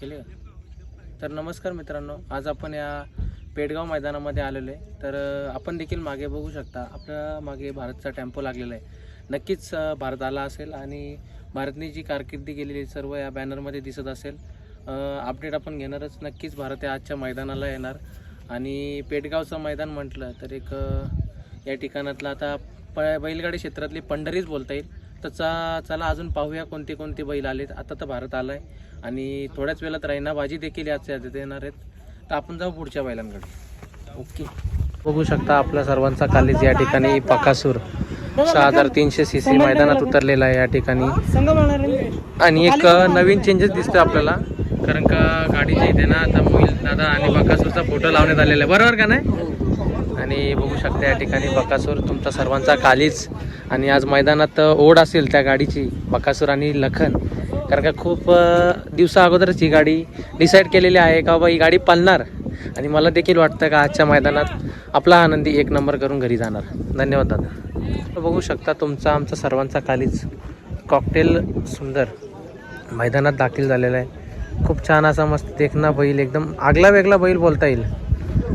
केले. तर नमस्कार मित्रांनो आज आपण या पेडगाव मैदानामध्ये आलेलो आहे. तर आपण देखील मागे बघू शकता आपल्या मागे भारतचा टेम्पो लागलेला आहे. नक्कीच भारत आला असेल आणि भारतने जी कारकिर्दी केलेली सर्व या बॅनरमध्ये दिसत असेल. अपडेट आपण घेणारच. नक्कीच भारत या आजच्या मैदानाला येणार. आणि पेडगावचं मैदान म्हटलं तर एक या ठिकाणातलं आता प बैलगाडी क्षेत्रातली पंढरीच बोलता येईल. तर चला अजून पाहूया कोणते कोणते बैल आलेत. आता तर भारत आला आहे आणि थोड्याच वेळात रायनाबाजी देखील याच येणार आहेत. तर आपण जाऊ पुढच्या बैलांकडे. ओके. बघू शकता आपल्या सर्वांचा कालीज या ठिकाणी पकासूर. सहा हजार तीनशे सी सी मैदानात उतरलेला आहे या ठिकाणी. आणि एक नवीन चेंजेस दिसतोय आपल्याला. कारण का गाडीच्या इथे ना आता मोहिल दादा आणि बकासूरचा फोटो लावण्यात आलेला आहे. बरोबर का नाही? आणि बघू शकता या ठिकाणी बकासूर तुमचा सर्वांचा कालीच आणि आज मैदानात ओढ असेल त्या गाडीची बकासूर आणि लखन. कारण का खूप दिवसा अगोदरच ही गाडी डिसाईड केलेली आहे का बाबा ही गाडी पालणार. आणि मला देखील वाटतं का आजच्या मैदानात आपला आनंदी एक नंबर करून घरी जाणार. धन्यवाद दादा. बघू शकता तुमचा आमचा सर्वांचा कालीच कॉकटेल सुंदर मैदानात दाखल झालेला आहे. खूप छान असा मस्त देखना बैल एकदम आगला वेगळा बैल बोलता येईल.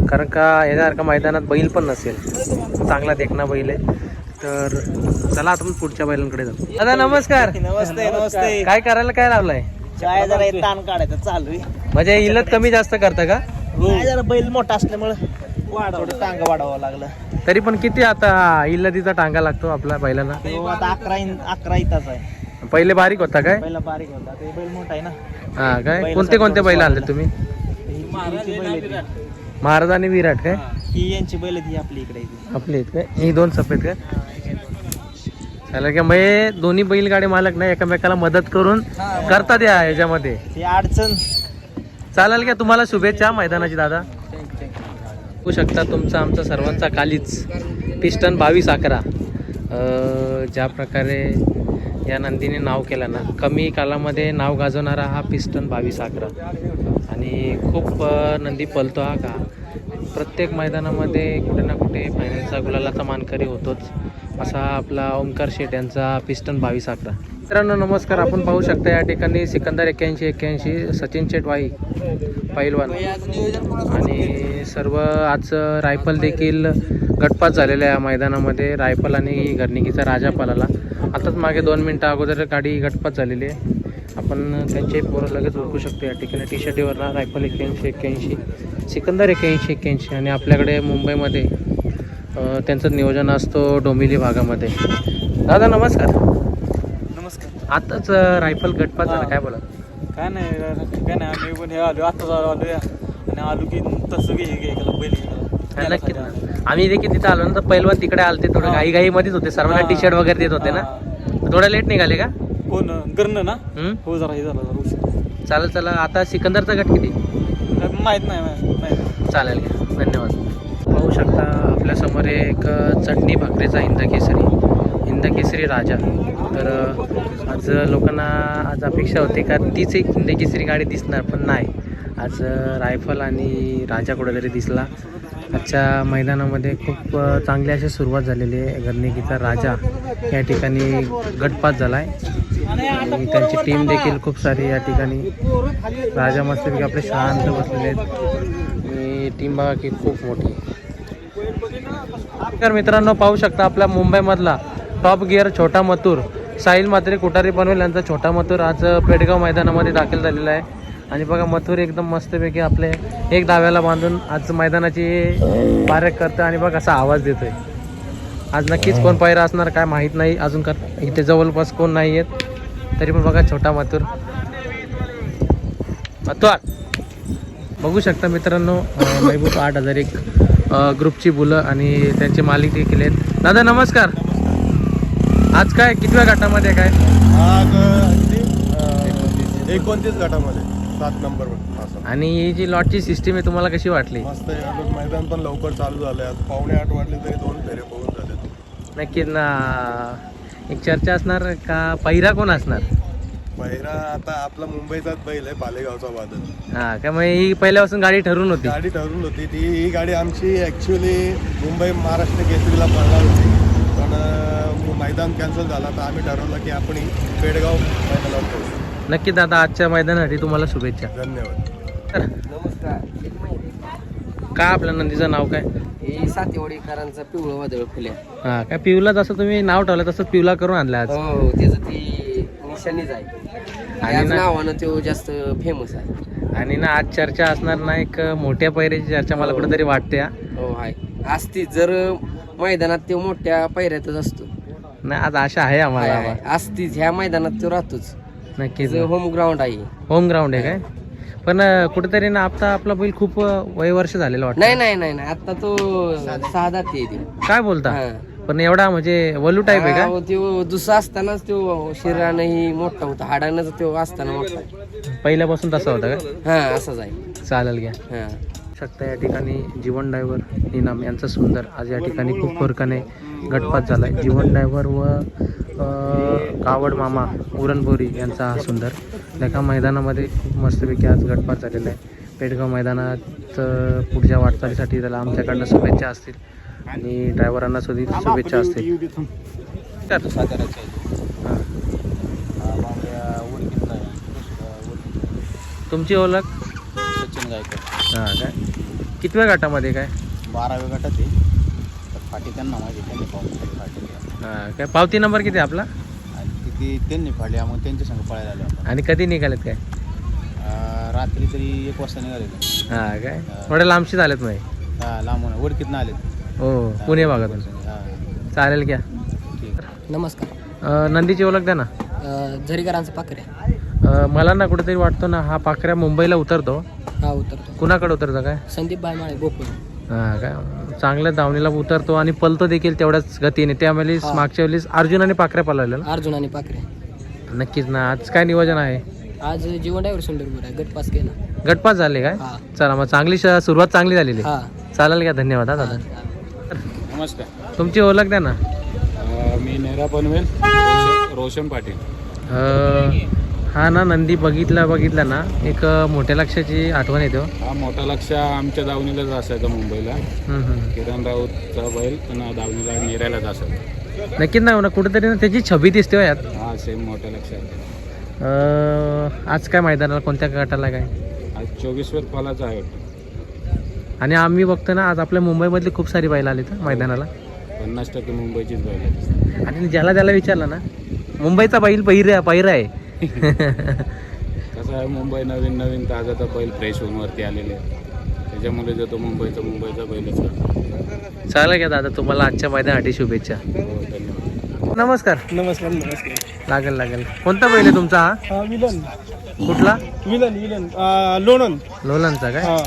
कारण का याच्यासारखा मैदानात बैल पण नसेल. चांगला देखना बैल आहे. तर चला आता आपण पुढच्या बैलांकडे जाऊ. दादा नमस्कार. नमस्ते नमस्ते. काय करायला काय लावलाय? काय जरा हे ताण काढायचं चालू आहे. म्हणजे इलत कमी जास्त करता का? काय जरा बैल मोठा असल्यामुळे थोडं टांग वाढवावं लागलं. तरी पण किती आता इल्लतीचा टांगा लागतो आपल्या बैलांना तो आता अकरा इन अकरा इताच आहे. पहिले बारीक होता काय? पहिला बारीक होता ते बैल मोठा आहे ना. हा काय? कोणते कोणते बैल आणले तुम्ही? ही बैल ही. महाराज आणि विराट काय? ही यांची बैल ही आपली इकडे इथे. आपले आहेत काय? ही दोन सफेद काय चालेल का म्हणजे दोन्ही बैलगाडी मालक ना एकमेकाला मदत करून करतात या ह्याच्यामध्ये. ही अडचण. चालेल का तुम्हाला शुभेच्छा मैदानाची दादा. बघू शकता तुमचा आमचा सर्वांचा कालीच पिस्टन बावीस अकरा. ज्या प्रकारे या नंदीने नाव केलं ना कमी कालामध्ये नाव गाजवणारा हा पिस्टन बावीस अकरा. आणि खूप नंदी पलतो हा का? प्रत्येक मैदानामध्ये कुठे ना कुठे फायनलचा गुलालाचा मानकरी होतोच. असा आपला ओंकार शेट यांचा पिस्टन बावीस अकरा मित्रांनो नमस्कार. आपण पाहू शकता या ठिकाणी सिकंदर एक्क्याऐंशी एक्क्याऐंशी सचिन चेटवाई पैलवान. आणि सर्व आज रायफल देखील गटपात झालेला आहे या मैदानामध्ये. रायफल आणि गर्निकीचा राजा पलाला आताच मागे दोन मिनटं अगोदर गाडी गटपात झालेली आहे. आपण त्यांचे पोरं लगेच ओळखू शकतो या ठिकाणी. टी शर्टीवरला रायफल एक्क्याऐंशी एक्क्याऐंशी सिकंदर एक्क्याऐंशी एक्क्याऐंशी. आणि आपल्याकडे मुंबईमध्ये त्यांचं नियोजन असतो डोंबिवली भागामध्ये. दादा नमस्कार. नमस्कार. आताच रायफल गटपात झाला. काय बोला काय नाही काय नाही. आम्ही पण हे आलो. आताच आलो आणि आलो की तसं घे गेलं बैल. आम्ही देखील तिथे आलो. ना तर पहिलवान तिकडे आलते थोडं. घाई घाई मध्येच होते. सर्वांना. टी शर्ट वगैरे देत होते ना? थोडं लेट निघाले का? करणं ना? हम्म? हो जरा हे जरा जरा उशीर. चालेल चला आता सिकंदरचा गट किती? माहीत नाही माहीत नाही. चालेल धन्यवाद. पाहू शकता आपल्यासमोर एक चटणी भाकरीचा हिंद केसरी हिंद केसरी राजा. तर आज लोकांना आज अपेक्षा होती का तीच एक हिंद केसरी गाडी दिसणार पण नाही. आज रायफल आणि राजा कुठेतरी दिसला. आजच्या मैदानामध्ये खूप चांगली अशी सुरुवात झालेली आहे. गर्निकीचा राजा या ठिकाणी गटपात झाला आहे आणि त्यांची टीम देखील खूप सारी या ठिकाणी राजा मस्तपैकी आपले शांत बसलेले आहेत. आणि टीम बघा की खूप मोठी. तर मित्रांनो पाहू शकता आपल्या मुंबईमधला टॉप गिअर छोटा मथुर. साहिल मात्रे कुटारी पनवेल यांचा छोटा मथुर आज पेडगाव मैदानामध्ये दाखल झालेला आहे. आणि बघा मथुर एकदम मस्तपैकी आपले एक डाव्याला बांधून आज मैदानाची पारख करतं आणि बघ असा आवाज देतोय. आज नक्कीच कोण पायरा असणार काय माहीत नाही. अजून कर इथे जवळपास कोण नाही आहेत तरी पण बघा छोटा मथुर. मथुर. बघू शकता मित्रांनो महबूब आठ हजार एक ग्रुपची मुलं आणि त्यांचे मालिक देखील आहेत. दादा नमस्कार. आज काय कितव्या गटामध्ये काय? आज एकोणतीस गटामध्ये सात नंबर आणि ही जी लॉटची सिस्टीम आहे तुम्हाला कशी वाटली? मस्त मैदान पण लवकर चालू आज पावणे आठ वाजले तरी दोन फेरे होऊन झाले नक्कीच ना. एक चर्चा असणार का? पहिरा कोण असणार? पहिरा आता आपला मुंबईचाच बैल आहे पालेगावचा बादल हा का मग ही पहिल्यापासून गाडी ठरवून होती? गाडी ठरवून होती ती. ही गाडी आमची ॲक्च्युली मुंबई महाराष्ट्र केसरीला पळणार होती. पण मैदान कॅन्सल झाला. तर आम्ही ठरवलं की आपण पेडगाव मैदानावर खेळू नक्की दादा आजच्या मैदानासाठी तुम्हाला शुभेच्छा. धन्यवाद. नमस्कार. काय आपल्या नंदीचं नाव काय? हे सातेवाडीकरांचा पिवळं वादळ फुल्या हा काय पिवला जसं तुम्ही नाव ठेवलं तसं पिवला करून आणलं आज. हो त्याचं ती निशाणीच आहे. आणि ना- नावानं तो जास्त फेमस आहे. आणि ना आज चर्चा असणार ना एक मोठ्या पैऱ्याची चर्चा मला कुठेतरी वाटते हा. हो आहे असती जर मैदानात तो मोठ्या पायऱ्यातच असतो. नाही आज आशा आहे आम्हाला. असतीच ह्या. मैदानात तो राहतोच. नक्कीच. होम ग्राउंड आहे. होम ग्राउंड आहे काय? पण कुठेतरी ना आता आपला बैल खूप वय वर्ष झालेलं वाटतं. नाही नाही नाही नाही. आता तो सहा जाती आहे तो. काय बोलता? हा. पण एवढा म्हणजे वलू टाईप आहे हा, का? हो, तो दुसरा असतानाच तो शरीरानंही मोठा होता. हाडानंच तो असताना मोठा. पहिल्यापासून तसा होता का? हा असंच आहे. चालेल घ्या. हा. शकता या ठिकाणी जीवन ड्रायव्हर निनाम. यांचा सुंदर आज या ठिकाणी खूप फरकाने गटपात झाला आहे जीवन ड्रायव्हर व कावड मामा उरणबोरी यांचा हा सुंदर. एका मैदानामध्ये खूप मस्तपैकी आज गटपात झालेला आहे. पेडगाव मैदानात पुढच्या वाटचालीसाठी त्याला आमच्याकडनं शुभेच्छा असतील आणि ड्रायव्हरांना सुद्धा शुभेच्छा असतील. हां. तुमची ओळख? सचिन गायकर हां काय? कितव्या गटामध्ये काय? बाराव्या गटात आहे. फाटी त्यांना माहिती त्यांनी पाहून फाटी हां काय पावती नंबर किती आपला? आणि तिथे त्यांनी फाडल्या मग त्यांच्या संग पळायला आलो आपण. आणि कधी निघालेत काय? अं, रात्री तरी एक वाजता निघालेलो हां काय? थोड्या लांबशी झालेत नाही हा. लांबून ओळखीत ना आलेत. हो पुणे भागातून. हा चालेल घ्या. ठीक नमस्कार. अं, नंदीची ओळख द्या ना. झरीकरांचा पाकऱ्या अं, मला ना कुठेतरी वाटतो ना हा पाखऱ्या मुंबईला उतरतो. हा उतरतो. कुणाकडे उतरतो काय? संदीप बायमाळे गोकुळ. हां काय? चांगल्या धावणीला उतरतो आणि पलतो देखील तेवढ्याच गतीने. त्यामुळे हा. मागच्या वेळेस अर्जुन आणि पाखऱ्या पळवलेला अर्जुन आणि पाकरे नक्कीच ना. आज काय नियोजन आहे? आज जीवन डायव्हर सुंदरपूर आहे. गट पास केला. गटपास झाले काय? हा. चला मग चांगली श- सुरुवात चांगली झालेली. हा. चालेल घ्या धन्यवाद हा दादा. नमस्कार तुमची ओळख द्या ना. मी नेहरा पनवेल रोशन- रोशन पाटील. अं, हा ना नंदी बघितला बघितला ना. एक मोठ्या लक्षाची आठवण येते हो. हा मोठा लक्ष आमच्या दावणीलाच असायचा मुंबईला. हम्म, हम्म. किरण राऊतचा बैल पुन्हा दावणीला नेरायलाच असायचा नक्कीच नाही ना. कुठेतरी ना त्याची छबी दिसते हो यात. हा सेम मोठा लक्ष आहे अं, आज काय मैदानाला कोणत्या गटाला काय? आज चोवीस वर फलाचा आहे वाटतं. आणि आम्ही बघतो ना आज आपल्या मुंबईमधली खूप सारी बैल आली तर मैदानाला. पन्नास टक्के मुंबईचीच बैल आणि ज्याला त्याला विचारलं ना मुंबईचा बैल पहिरा पहिरा आहे. कसं आहे मुंबई नवीन नवीन ताजा तर बैल फ्रेश होऊन वरती आलेले. त्याच्यामुळे जो तो मुंबईचा मुंबईचा बैलच चालेल का दादा? तुम्हाला आजच्या मैदानासाठी शुभेच्छा. हो धन्यवाद. नमस्कार. नमस्कार नमस्कार. लागेल लागेल. कोणता बैल आहे तुमचा हा? हा विलन. कुठला? Villain villain. लोणन लोलनचा काय? हा.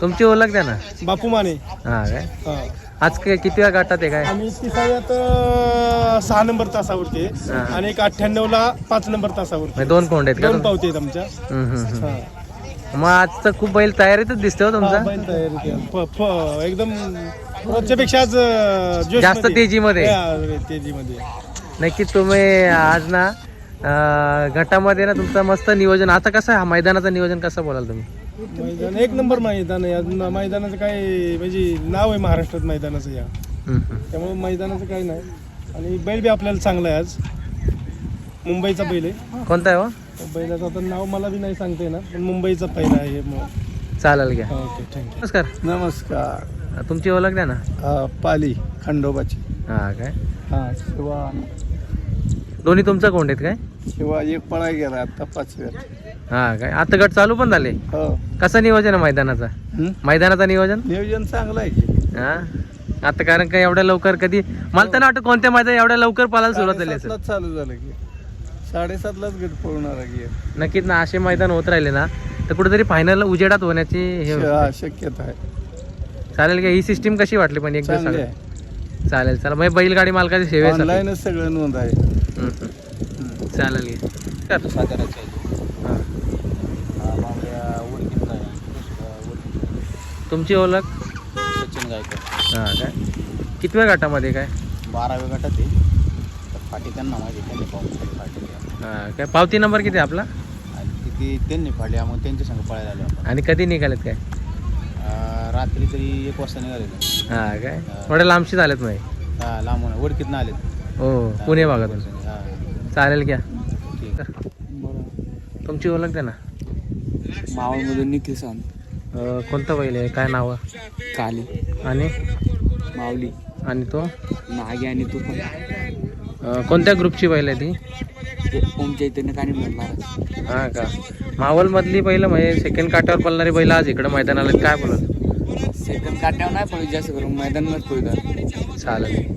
तुमची ओळख द्या ना. बापू माने. हा काय? हा. आज काय किती वेळा गाठात आहे काय आम्ही तिसाव्यात अं, सहा नंबर तासावरती आहे. हा. आणि एक अठ्ठ्याण्णव ला पाच नंबर तासावरती म्हणजे दोन कोंड आहेत का दोन तुम- पावती आहेत आमच्या हम्म, हम्म, हम्म. हा. मग आज तर खूप बैल तयारीतच दिसतो हा, तुमचा बैल तयारी केली. प- प- एकदम रोजच्यापेक्षा आज अं, जोशमध्ये. जास्त तेजीमध्ये. हा, तेजीमध्ये नक्कीच तुम्ही आज ना अं, गटामध्ये ना तुमचं मस्त नियोजन आता कसं आहे हा मैदानाचं नियोजन कसं बोलाल तुम्ही मैदान एक नंबर मैदान आहे. आज न- मैदानाचं काय म्हणजे नाव आहे महाराष्ट्रात मैदानाचं या. त्यामुळे मैदानाचं काही नाही. आणि बैल बी आपल्याला चांगला आहे आज. मुंबईचा बैल आहे. कोणता आहे हो? बैलाचं आता नाव मला बी नाही सांगता येणार पण मुंबईचा पहिला आहे मग. चालेल घ्या. Okay thank you. नमस्कार. नमस्कार. तुमची ओळख द्या ना. पाली खंडोबाची. हा काय? हा शिवा दोन्ही तुमचा कोंड आहेत काय? शिवा एक पळा गेला आता पाचव्यात. हा काय? आता गट चालू पण झाले. हो. कसं नियोजन आहे मैदानाचा? मैदानाचं नियोजन? नियोजन चांगलं आहे की. हा? आता कारण का एवढ्या लवकर कधी मला तर नाही वाटत कोणत्या मैदान एवढ्या लवकर पालायला सुरुवात झाली असेल. साडेसातलाच चालू झालं की. साडेसातलाच गट पळणार आहे की. नक्कीच ना असे मैदान होत राहिले ना तर कुठेतरी फायनल उजेडात होण्याची हे होते. हा शक्यता आहे. चालेल का ही सिस्टीम कशी वाटली पण चांगली सांगा. आहे. चालेल चला मग बैलगाडी मालकाची सेवेसाठी. ऑनलाईनच सगळं नोंद आहे. हम्म, हम्म. चालेल की. कर. साताऱ्याचा आहे हा. हा बांगड्या ओळखीत नाही तुमची ओळख? सचिन गायकर हा काय? कितव्या गटामध्ये काय? बाराव्या गटात आहे. तर फाटी त्यांना माहिती त्यांनी पाहून फाटी हा काय? पावती नंबर किती आपला? आणि तिथे त्यांनी फाडल्या मग त्यांच्या संग पळायला आलो आपण. आणि कधी निघालेत काय? अं, रात्री तरी एक वाजता निघालेलो हा काय? थोड्या लांबशी झालेत नाही हा लांबून ओळखीत ना आलेत. हो पुणे भागातून. हा. चालेल घ्या. ठीक तुम तुमची ओळख द्या ना. मावळमधून निखिल सांग अं, कोणतं बैल आहे? काय नाव काली. आणि? माऊली. आणि तो? नागे आणि तू पण. अं, कोणत्या ग्रुपची बैल आहे ती? ते ओम चैतन्य कानी म्हणणार हा का? मावलमधली बैल म्हणजे सेकंड काट्यावर पळणारी बैल आज इकडं मैदानाला आहेत. काय बोलत? सेकंड काट्यावर नाही पडू जास्त करून मैदानात पडू चालेल.